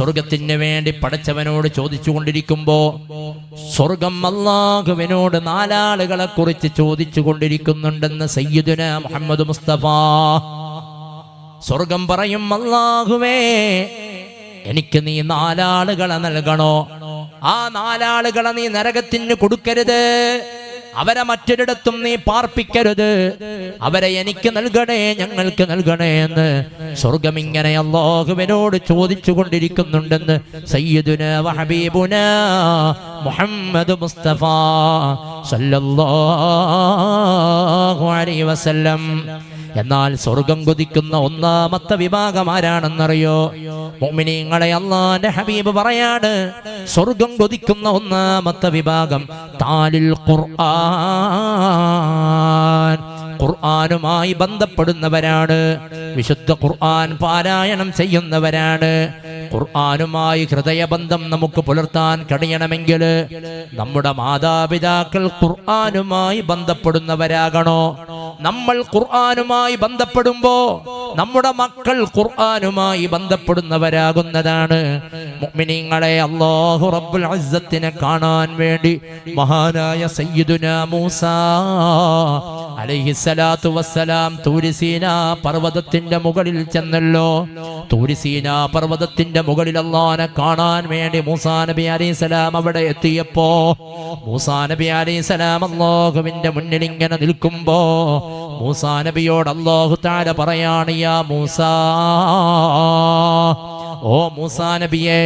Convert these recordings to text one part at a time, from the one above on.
സ്വർഗത്തിന് വേണ്ടി പടച്ചവനോട് ചോദിച്ചു കൊണ്ടിരിക്കുമ്പോ സ്വർഗം അള്ളാഹുവിനോട് നാലാളുകളെ കുറിച്ച് ചോദിച്ചു കൊണ്ടിരിക്കുന്നുണ്ടെന്ന് സയ്യിദുന മുഹമ്മദ് മുസ്തഫ. സ്വർഗം പറയും അല്ലാഹുവേ എനിക്ക് നീ നാലാളുകളെ നൽകണോ? ആ നാലാളുകളെ നീ നരകത്തിന് കൊടുക്കരുത്. അവരെ മറ്റൊരിടത്തും നീ പാർപ്പിക്കരുത്. അവരെ എനിക്ക് നൽകണേ ഞങ്ങൾക്ക് നൽകണേ എന്ന് സ്വർഗം ഇങ്ങനെ അള്ളാഹുവിനോട് ചോദിച്ചു കൊണ്ടിരിക്കുന്നുണ്ടെന്ന് സയ്യിദുന വഹബീബുന മുഹമ്മദ് മുസ്തഫ സല്ലല്ലാഹു അലൈഹി വസല്ലം. എന്നാൽ സ്വർഗം കൊതിക്കുന്ന ഒന്നാമത്തെ വിഭാഗം ആരാണെന്നറിയോ? മോമിനിങ്ങളെ അള്ളാന്റെ ഹബീബ് പറയാണ് സ്വർഗം കൊതിക്കുന്ന ഒന്നാമത്തെ വിഭാഗം താലിൽ ഖുർആൻ. ഖുർആാനുമായി ബന്ധപ്പെടുന്നവരാണ് വിശുദ്ധ ഖുർആൻ പാരായണം ചെയ്യുന്നവരാണ്. ഖുർആനുമായി ഹൃദയബന്ധം നമുക്ക് പുലർത്താൻ കഴിയണമെങ്കിൽ നമ്മുടെ മാതാപിതാക്കൾ ഖുർആാനുമായി ബന്ധപ്പെടുന്നവരാകണോ? നമ്മൾ ഖുർആാനുമായി ബന്ധപ്പെടുമ്പോ നമ്മുടെ മക്കൾ ഖുർആാനുമായി ബന്ധപ്പെടുന്നവരാകുന്നതാണ്. മുഅ്മിനീങ്ങളെ അല്ലാഹു റബ്ബുൽ അസ്സത്തിനെ കാണാൻ വേണ്ടി മഹാനായ സയ്യിദുന മൂസ അലൈഹിസ്സലാത്തു വസ്സലാം തൂരിസീന പർവതത്തിന്റെ മുകളിൽ ചെന്നല്ലോ. തൂരിസീന പർവതത്തിന്റെ മുകളിൽ അള്ളാനെ കാണാൻ വേണ്ടി മൂസാ നബി അലൈഹിസ്സലാം അവിടെ എത്തിയപ്പോ മൂസാ നബി അലൈഹിസ്സലാം അള്ളാഹുവിന്റെ മുന്നിൽ ഇങ്ങനെ നിൽക്കുമ്പോ മൂസാ നബിയോട് അള്ളാഹു താര പറയാണ് യാ മൂസാ ഓ മൂസാ നബിയെ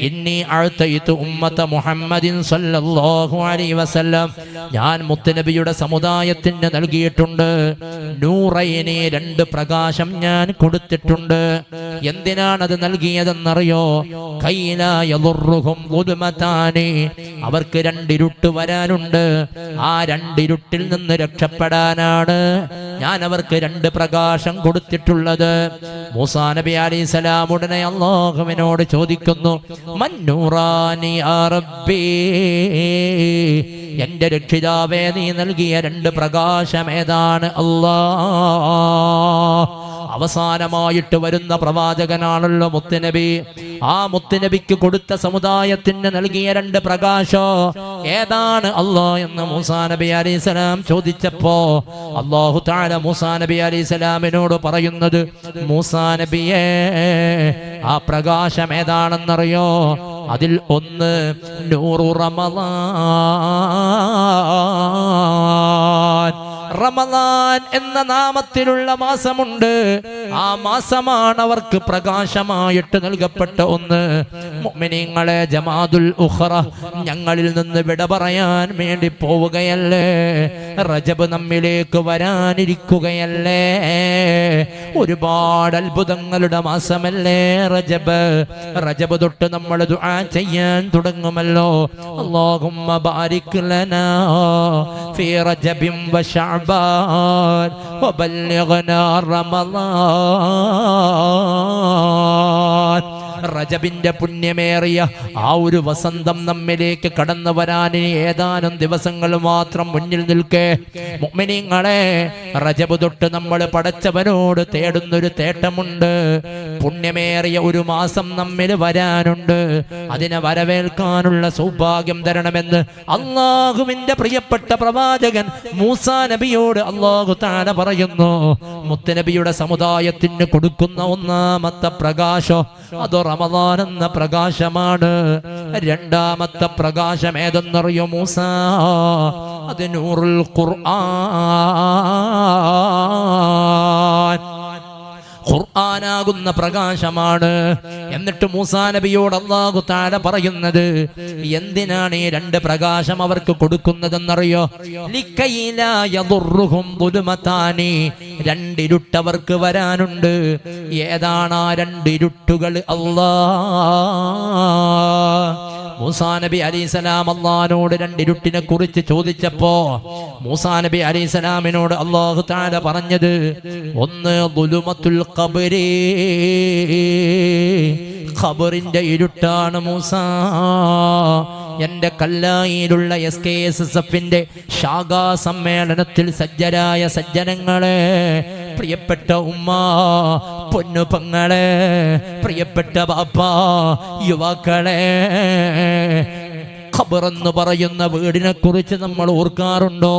ഇന്നി അഴുത്തയിത്ത് ഉമ്മത്ത മുഹമ്മദിൻ സല്ലല്ലാഹു അലൈഹി വസല്ലം. ഞാൻ മുത്തുനബിയുടെ സമുദായത്തിന് നൽകിയിട്ടുണ്ട്. നൂറയിനെ രണ്ട് പ്രകാശം ഞാൻ കൊടുത്തിട്ടുണ്ട്. എന്തിനാണ് അത് നൽകിയതെന്നറിയോ കൈലായുറുഹും അവർക്ക് രണ്ടിരുട്ട് വരാനുണ്ട്. ആ രണ്ടിരുട്ടിൽ നിന്ന് രക്ഷപ്പെടാനാണ്. ഞാൻ അവർക്ക് രണ്ട് പ്രകാശം കൊടുത്തിട്ടുള്ളത്. മൂസാ നബി അലൈഹി സലാം ഉടനെ അള്ളാഹുവിനോട് ചോദിക്കുന്നു മന്നൂറാനി എന്റെ രക്ഷിതാവേ നീ നൽകിയ രണ്ട് പ്രകാശം ഏതാണ്? അല്ലാ അവസാനമായിട്ട് വരുന്ന പ്രവാചകനാണല്ലോ മുത്തുനബി. ആ മുത്തുനബിക്ക് കൊടുത്ത സമുദായത്തിന് നൽകിയ രണ്ട് പ്രകാശോ. ഏതാണ് അല്ലാ എന്ന് മൂസാ നബി അലൈഹി സ്വലാം ചോദിച്ചപ്പോ അള്ളാഹു താല മൂസാ നബി അലൈഹി സ്വലാമിനോട് പറയുന്നത് മൂസാ നബിയെ ആ പ്രകാശം ഏതാണെന്നറിയോ? അതിൽ ഒന്ന് നൂറു റമളാൻ. റമലാൻ എന്ന നാമത്തിലുള്ള മാസമുണ്ട്. ആ മാസമാണ് അവർക്ക് പ്രകാശമായിട്ട് നൽകപ്പെട്ട ഒന്ന്. മുഅ്മിനീങ്ങളെ ജമാദുൽ ഉഖറ ഞങ്ങളിൽ നിന്ന് വിട പറയാൻ വേണ്ടി പോവുകയല്ലേ? റജബ് നമ്മിലേക്ക് വരാനിരിക്കുകയല്ലേ? ഒരുപാട് അത്ഭുതങ്ങളുടെ മാസമല്ലേ റജബ്? റജബ് തൊട്ട് നമ്മൾ ദുആ ചെയ്യാൻ തുടങ്ങുമല്ലോ. അല്ലാഹുമ്മ ബാരിക് ലനാ ഫീ റജബിൻ വശഅബാൻ വബല്ലിഗ്നാ റമളാൻ আল্লাহ റജബിന്റെ പുണ്യമേറിയ ആ ഒരു വസന്തം നമ്മിലേക്ക് കടന്നു വരാൻ ഏതാനും ദിവസങ്ങൾ മാത്രം മുന്നിൽ നിൽക്കേ. മുഅ്മിനീങ്ങളെ റജബ് തൊട്ട് നമ്മൾ പടച്ചവനോട് തേടുന്നൊരു തേട്ടമുണ്ട്. പുണ്യമേറിയ ഒരു മാസം നമ്മിൽ വരാനുണ്ട്. അതിനെ വരവേൽക്കാനുള്ള സൗഭാഗ്യം തരണമെന്ന് അള്ളാഹുവിന്റെ പ്രിയപ്പെട്ട പ്രവാചകൻ മൂസാ നബിയോട് അള്ളാഹു താന പറയുന്നു. മുത്തനബിയുടെ സമുദായത്തിന് കൊടുക്കുന്ന ഒന്നാമത്തെ പ്രകാശം അത് റമദാൻ എന്ന പ്രകാശമാണ്? രണ്ടാമത്തെ പ്രകാശം ഏതെന്നറിയോ മൂസ? അത് നൂറുൽ ഖുർആൻ. ഖുർആനാകുന്ന പ്രകാശമാണ്. എന്നിട്ട് മൂസാ നബിയോട് അള്ളാഹു താല പറയുന്നത് എന്തിനാണ് ഈ രണ്ട് പ്രകാശം അവർക്ക് കൊടുക്കുന്നതെന്നറിയോ. രണ്ടിരുട്ടവർക്ക് വരാനുണ്ട്. ഏതാണ് ആ രണ്ടിരുട്ടുകൾ? അല്ലാ മൂസാ നബി അലൈസലാം അള്ളഹാനോട് രണ്ടിരുട്ടിനെ കുറിച്ച് ചോദിച്ചപ്പോ മൂസാ നബി അലൈസലാമിനോട് അള്ളാഹു താല പറഞ്ഞത് ഒന്ന് ഖബറിന്റെ ഇരുട്ടാണ് മൂസ. എന്റെ കല്ലായിലുള്ള എസ് കെ എസ് എസ് എഫിന്റെ ശാഖാ സമ്മേളനത്തിൽ സജ്ജരായ സജ്ജനങ്ങളെ പ്രിയപ്പെട്ട ഉമ്മ പൊന്നു പങ്ങളെ പ്രിയപ്പെട്ട ബാപ്പ യുവാക്കളെ. ഖബറെന്ന് പറയുന്ന വീടിനെ കുറിച്ച് നമ്മൾ ഓർക്കാറുണ്ടോ?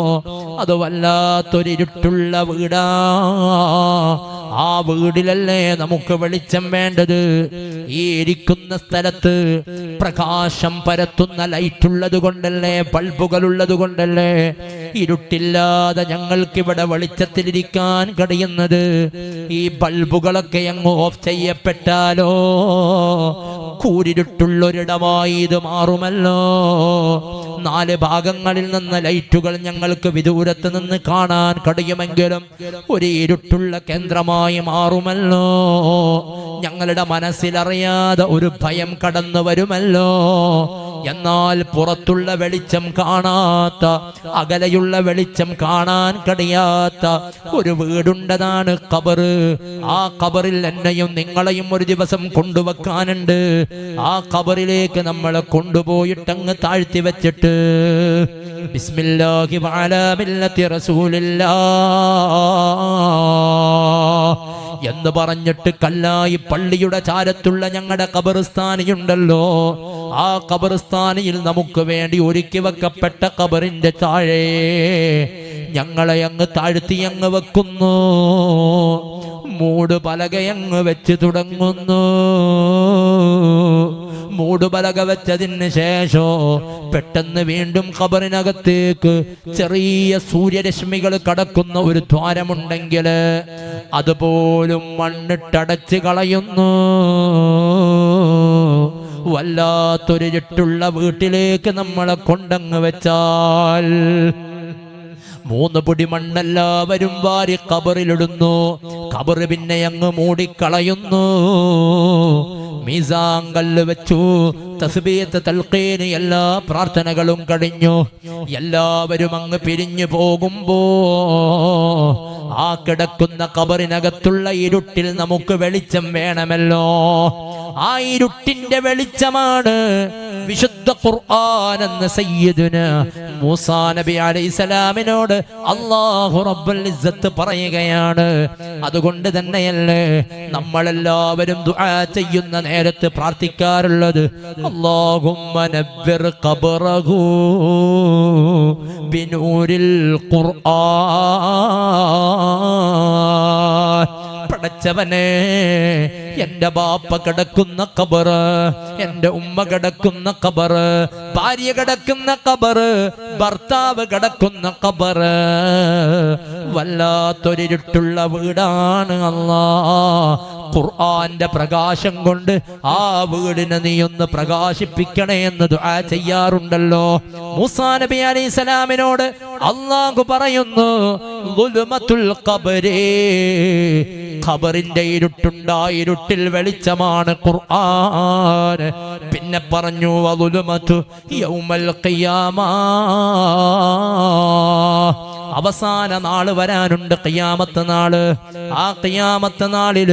അത് വല്ലാത്തൊരിരുട്ടുള്ള വീടാ. ആ വീടിലല്ലേ നമുക്ക് വെളിച്ചം വേണ്ടത്? ഈ ഇരിക്കുന്ന സ്ഥലത്ത് പ്രകാശം പരത്തുന്ന ലൈറ്റ് ഉള്ളത് കൊണ്ടല്ലേ ബൾബുകൾ ഉള്ളത് കൊണ്ടല്ലേ ഇരുട്ടില്ലാതെ ഞങ്ങൾക്കിവിടെ വെളിച്ചത്തിലിരിക്കാൻ കഴിയുന്നത് ഈ ബൾബുകളൊക്കെ അങ്ങ് ഓഫ് ചെയ്യപ്പെട്ടാലോ? കൂരിരുട്ടുള്ളൊരിടമായി ഇത് മാറുമല്ലോ? നാല് ഭാഗങ്ങളിൽ നിന്ന് ലൈറ്റുകൾ ഞങ്ങൾക്ക് വിദൂരത്ത് നിന്ന് കാണാൻ കഴിയുമെങ്കിലും ഒരു ഇരുട്ടുള്ള കേന്ദ്രമായി മാറുമല്ലോ? ഞങ്ങളുടെ മനസ്സിലറിയാതെ ഒരു ഭയം കടന്നു വരുമല്ലോ? എന്നാൽ പുറത്തുള്ള വെളിച്ചം കാണാത്ത അകലെയുള്ള വെളിച്ചം കാണാൻ കഴിയാത്ത ഒരു വീടുണ്ടതാണ് കബറ് ആ കബറിൽ എന്നെയും നിങ്ങളെയും ഒരു ദിവസം കൊണ്ടുവെക്കാനുണ്ട്. ആ കബറിലേക്ക് നമ്മളെ കൊണ്ടുപോയിട്ടങ്ങ് താഴ്ത്തി വെച്ചിട്ട് ബിസ്മില്ലാഹി എന്ന് പറഞ്ഞിട്ട് കല്ലായി പള്ളിയുടെ ചാരത്തുള്ള ഞങ്ങളുടെ കബറിസ്ഥാനിയുണ്ടല്ലോ ആ കബർസ്ഥാനിയിൽ നമുക്ക് വേണ്ടി ഒരുക്കി വെക്കപ്പെട്ട കബറിന്റെ താഴെ ഞങ്ങളെ അങ്ങ് താഴ്ത്തി അങ്ങ് വെക്കുന്നു. മൂട് പലകയങ്ങ് വെച്ച് തുടങ്ങുന്നു. മൂടുപലക വെച്ചതിന് ശേഷം പെട്ടെന്ന് വീണ്ടും ഖബറിനകത്തേക്ക് ചെറിയ സൂര്യരശ്മികൾ കടക്കുന്ന ഒരു ദ്വാരമുണ്ടെങ്കിൽ അതുപോലും മണ്ണിട്ടടച്ച് കളയുന്നു. വല്ലാത്തൊരിട്ടുള്ള വീട്ടിലേക്ക് നമ്മളെ കൊണ്ടങ്ങ് വെച്ചാൽ. മൂന്ന് പൊടി മണ്ണെല്ലാവരും വാരി കബറിലിടുന്നു. കബറ് പിന്നെ അങ്ങ് മൂടിക്കളയുന്നു. മീസാങ്കല്ല് വെച്ചു. തസ്ബീത്ത് തൽക്കീന് എല്ലാ പ്രാർത്ഥനകളും കഴിഞ്ഞു. എല്ലാവരും അങ്ങ് പിരിഞ്ഞു പോകുമ്പോ ആ കിടക്കുന്ന കബറിനകത്തുള്ള ഇരുട്ടിൽ നമുക്ക് വെളിച്ചം വേണമല്ലോ. ആ ഇരുട്ടിന്റെ വെളിച്ചമാണ് വിശുദ്ധ ഖുർആൻ എന്ന സയ്യിദുന മൂസാ നബി അലൈഹിസ്സലാമിനോട് അല്ലാഹു റബ്ബുൽ ഇസ്സത്ത് പറയുകയാണ്. അതുകൊണ്ട് തന്നെയല്ലേ നമ്മളെല്ലാവരും ദുആ ചെയ്യുന്ന നേരത്ത് പ്രാർത്ഥിക്കാറുള്ളത്. അല്ലാഹുമ്മ നബ്ബിർ ഖബറഹു ബിനൂരിൽ ഖുർആൻ. പടച്ചവനെ എന്റെ ബാപ്പ കിടക്കുന്ന കബറ് എന്റെ ഉമ്മ കിടക്കുന്ന കബറ് ഭാര്യ കിടക്കുന്ന കബറ് ഭർത്താവ് കിടക്കുന്ന കബറ് വല്ലാത്തൊരിരുട്ടുള്ള വീടാണ് അല്ലാ ഖുർആന്റെ പ്രകാശം കൊണ്ട് ആ വീടിനെ നീ ഒന്ന് പ്രകാശിപ്പിക്കണേ എന്ന് ദുആ ചെയ്യാറുണ്ടല്ലോ. മൂസാ നബി അലൈഹി സ്വലാമിനോട് അല്ലാഹു പറയുന്നു ഖബറിന്റെ ഇരുട്ടുണ്ടാ ഇരുട്ടിൽ വെളിച്ചമാണ് ഖുർആൻ. പിന്നെ പറഞ്ഞു യൗമൽ ഖിയാമാ. അവസാന നാൾ വരാനുണ്ട് കയ്യാമത്ത നാൾ. ആ കയ്യാമത്ത നാളിൽ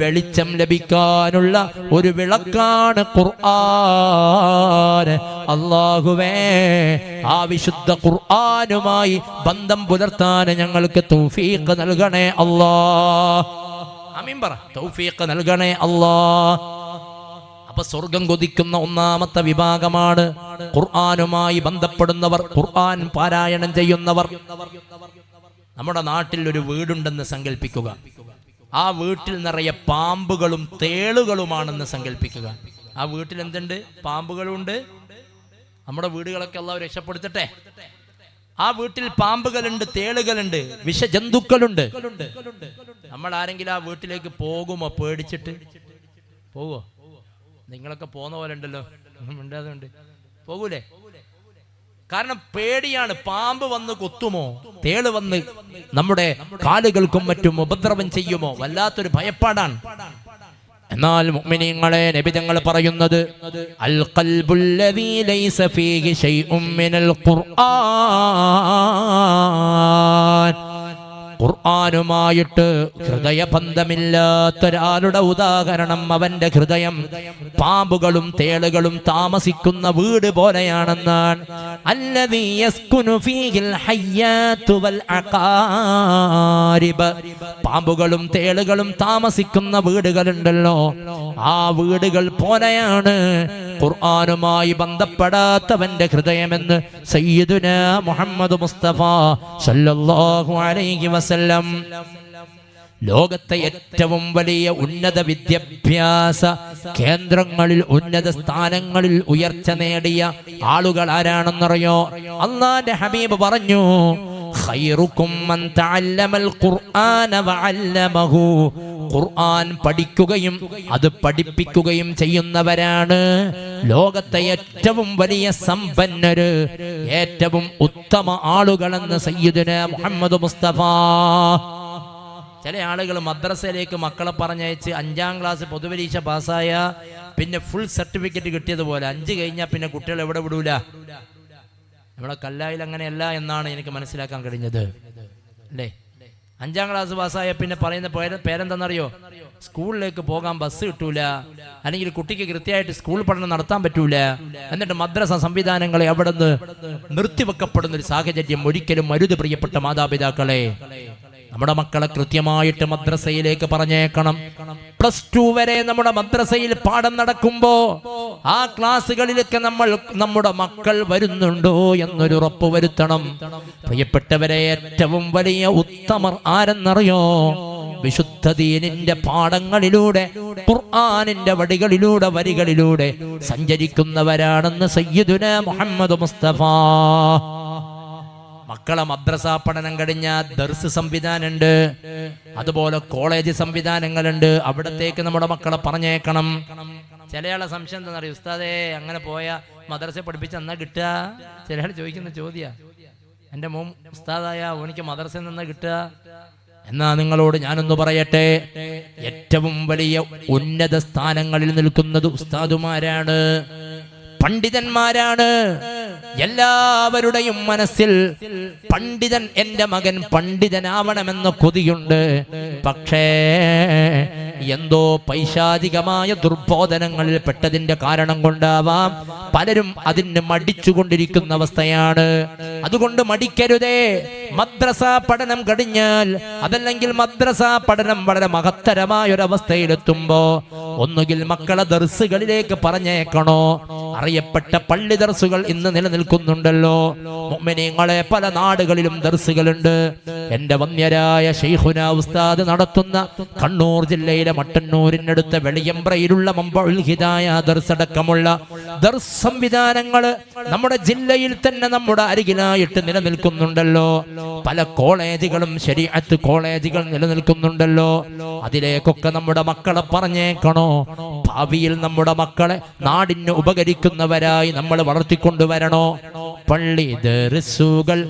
വെളിച്ചം ലഭിക്കാനുള്ള ഒരു വിളക്കാണ് ഖുർആൻ. അള്ളാഹുവേ ആ വിശുദ്ധ ഖുർആനുമായി ബന്ധം പുലർത്താൻ ഞങ്ങൾക്ക് തൗഫീഖ് നൽകണേ അല്ലാ അമീൻ പറ. തൗഫീഖ് നൽകണേ അല്ലാ അപ്പൊ സ്വർഗം കൊതിക്കുന്ന ഒന്നാമത്തെ വിഭാഗമാണ് ഖുർആാനുമായി ബന്ധപ്പെടുന്നവർ ഖുർആൻ പാരായണം ചെയ്യുന്നവർ. നമ്മുടെ നാട്ടിൽ ഒരു വീടുണ്ടെന്ന് സങ്കല്പിക്കുക ആ വീട്ടിൽ നിറയെ പാമ്പുകളും തേളുകളുമാണെന്ന് സങ്കല്പിക്കുക ആ വീട്ടിൽ എന്തുണ്ട്? പാമ്പുകളുണ്ട്. നമ്മുടെ വീടുകളൊക്കെ എല്ലാം രക്ഷപ്പെടുത്തട്ടെ. ആ വീട്ടിൽ പാമ്പുകളുണ്ട് തേളുകളുണ്ട് വിഷജന്തുക്കളുണ്ട്. നമ്മൾ ആരെങ്കിലും ആ വീട്ടിലേക്ക് പോകുമോ? പേടിച്ചിട്ട്? പോവോ? നിങ്ങളൊക്കെ പോന്ന പോലെ ഉണ്ടല്ലോ. മിണ്ടാതുണ്ട് പോകൂലേ? കാരണം പേടിയാണ് പാമ്പ് വന്ന് കൊത്തുമോ? തേൾ വന്ന് നമ്മുടെ കാലുകൾക്കും മറ്റും ഉപദ്രവം ചെയ്യുമോ? വല്ലാത്തൊരു ഭയപ്പാടാണ്. എന്നാൽ മുഅ്മിനീങ്ങളെ നബിതങ്ങൾ പറയുന്നത് അൽ ഖൽബുല്ലദീ ലൈസ ഫീഹി മിനൽ ഖുർആൻ. ഖുർആാനുമായിട്ട് ഹൃദയബന്ധമില്ലാത്തൊരാളുടെ ഉദാഹരണം അവന്റെ ഹൃദയം. പാമ്പുകളും തേളുകളും താമസിക്കുന്ന വീട് പോലെയാണെന്നാണ്. പാമ്പുകളും തേളുകളും താമസിക്കുന്ന വീടുകളുണ്ടല്ലോ. ആ വീടുകൾ പോലെയാണ് ഖുർആനുമായി ബന്ധപ്പെടാത്തവന്റെ ഹൃദയമെന്ന് സയ്യിദുന മുഹമ്മദ് മുസ്തഫ സല്ലല്ലാഹു അലൈഹി വസല്ലം. ലോകത്തെ ഏറ്റവും വലിയ ഉന്നത വിദ്യാഭ്യാസ കേന്ദ്രങ്ങളിൽ ഉന്നത സ്ഥാനങ്ങളിൽ ഉയർച്ച നേടിയ ആളുകൾ ആരാണെന്നറിയോ? അള്ളാന്റെ ഹബീബ് പറഞ്ഞു ഖൈറുക്കും മൻ തഅല്ലമൽ ഖുർആന വഅല്ലമഹു ഖുർആൻ പഠിക്കുകയും അത് പഠിപ്പിക്കുകയും ചെയ്യുന്നവരാണ്. ലോകത്തെ ഏറ്റവും വലിയ സമ്പന്നര് ഏറ്റവും ഉത്തമ ആളുകളെന്ന് സയ്യിദുന മുഹമ്മദ് മുസ്തഫ. ചില ആളുകൾ മദ്രസയിലേക്ക് മക്കളെ പറഞ്ഞയച്ച് അഞ്ചാം ക്ലാസ് പൊതുപരീക്ഷ പാസ്സായ പിന്നെ ഫുൾ സർട്ടിഫിക്കറ്റ് കിട്ടിയതുപോലെ അഞ്ച് കഴിഞ്ഞാൽ പിന്നെ കുട്ടികൾ എവിടെ വിടൂല? നമ്മുടെ കല്ലായിൽ അങ്ങനെയല്ല എന്നാണ് എനിക്ക് മനസ്സിലാക്കാൻ കഴിഞ്ഞത്. അല്ലേ? അഞ്ചാം ക്ലാസ് പാസ്സായ പിന്നെ പറയുന്ന പേര് പേരെന്താണെന്നറിയോ? സ്കൂളിലേക്ക് പോകാൻ ബസ് കിട്ടൂല. അല്ലെങ്കിൽ കുട്ടിക്ക് കൃത്യമായിട്ട് സ്കൂൾ പഠനം നടത്താൻ പറ്റൂല. എന്നിട്ട് മദ്രസ സംവിധാനങ്ങളെ അവിടെ നിന്ന് നിർത്തിവെക്കപ്പെടുന്ന ഒരു സാഹചര്യം ഒരിക്കലും അരുത് പ്രിയപ്പെട്ട മാതാപിതാക്കളെ. നമ്മുടെ മക്കളെ കൃത്യമായിട്ട് മദ്രസയിലേക്ക് പറഞ്ഞേക്കണം. പ്ലസ് ടു വരെ നമ്മുടെ മദ്രസയിൽ പാഠം നടക്കുമ്പോ ആ ക്ലാസ്സുകളിലൊക്കെ നമ്മൾ നമ്മുടെ മക്കൾ വരുന്നുണ്ടോ എന്നൊരു ഉറപ്പ് വരുത്തണം. പ്രിയപ്പെട്ടവരെ ഏറ്റവും വലിയ ഉത്തമർ ആരെന്നറിയോ? വിശുദ്ധ ദീനിന്റെ പാഠങ്ങളിലൂടെ ഖുർആാനിന്റെ വടികളിലൂടെ വരികളിലൂടെ സഞ്ചരിക്കുന്നവരാണെന്ന് സയ്യിദുന മുഹമ്മദ് മുസ്തഫ. മക്കളെ മദ്രസ പഠനം കഴിഞ്ഞ ദർസ് സംവിധാനമുണ്ട് അതുപോലെ കോളേജ് സംവിധാനങ്ങളുണ്ട്. അവിടത്തേക്ക് നമ്മുടെ മക്കളെ പറഞ്ഞേക്കണം. ചിലയാളെ സംശയം എന്താ പറയുക ഉസ്താദേ അങ്ങനെ പോയ മദ്രസ പഠിപ്പിച്ച എന്നാ കിട്ടുക? ചിലയാൾ ചോദിക്കുന്ന ചോദ്യ. എന്റെ മോൻ ഉസ്താദായ ഓനിക്ക് മദ്രസയിൽ നിന്ന് കിട്ടുക? എന്നാ നിങ്ങളോട് ഞാനൊന്ന് പറയട്ടെ? ഏറ്റവും വലിയ ഉന്നത സ്ഥാനങ്ങളിൽ നിൽക്കുന്നത് ഉസ്താദുമാരാണ്. പണ്ഡിതന്മാരാണ്. എല്ലാവരുടെയും മനസ്സിൽ പണ്ഡിതൻ എന്റെ മകൻ പണ്ഡിതനാവണമെന്ന കൊതിയുണ്ട്. പക്ഷേ എന്തോ പൈശാചികമായ ദുർബോധനങ്ങളിൽ പെട്ടതിന്റെ കാരണം കൊണ്ടാവാം. പലരും അതിന് മടിച്ചുകൊണ്ടിരിക്കുന്ന അവസ്ഥയാണ്. അതുകൊണ്ട് മടിക്കരുതേ. മദ്രസ പഠനം കഴിഞ്ഞാൽ അതല്ലെങ്കിൽ മദ്രസ പഠനം വളരെ മഹത്തരമായ ഒരു അവസ്ഥയിലെത്തുമ്പോ ഒന്നുകിൽ മക്കളെ ദർസുകളിലേക്ക് പറഞ്ഞേക്കണോ? അറിയപ്പെട്ട പള്ളി ദർസുകൾ ഇന്ന് നിലനിൽക്കുന്നുണ്ടല്ലോ മുഅ്മിനീങ്ങളെ പല നാടുകളിലും ദർസുകളുണ്ട്. എന്റെ വന്യരായ ഷെയ്ഖുന ഉസ്താദ് നടത്തുന്ന കണ്ണൂർ ജില്ലയിലെ മട്ടന്നൂരിനടുത്ത വെളിയമ്പ്രയിലുള്ള മമ്പുൽ ഹിദായ ദർസടക്കമുള്ള നമ്മുടെ ജില്ലയിൽ തന്നെ നമ്മുടെ അരികിലായിട്ട് നിലനിൽക്കുന്നുണ്ടല്ലോ. പല കോളേജുകളും ശരിയത്ത് കോളേജുകൾ നിലനിൽക്കുന്നുണ്ടല്ലോ. അതിലേക്കൊക്കെ നമ്മുടെ മക്കളെ പറഞ്ഞേക്കണോ? ഭാവിയിൽ നമ്മുടെ മക്കളെ നാടിന് ഉപകരിക്കുന്നവരായി നമ്മൾ വളർത്തിക്കൊണ്ടുവരണോ? പള്ളി ദർസുകൾ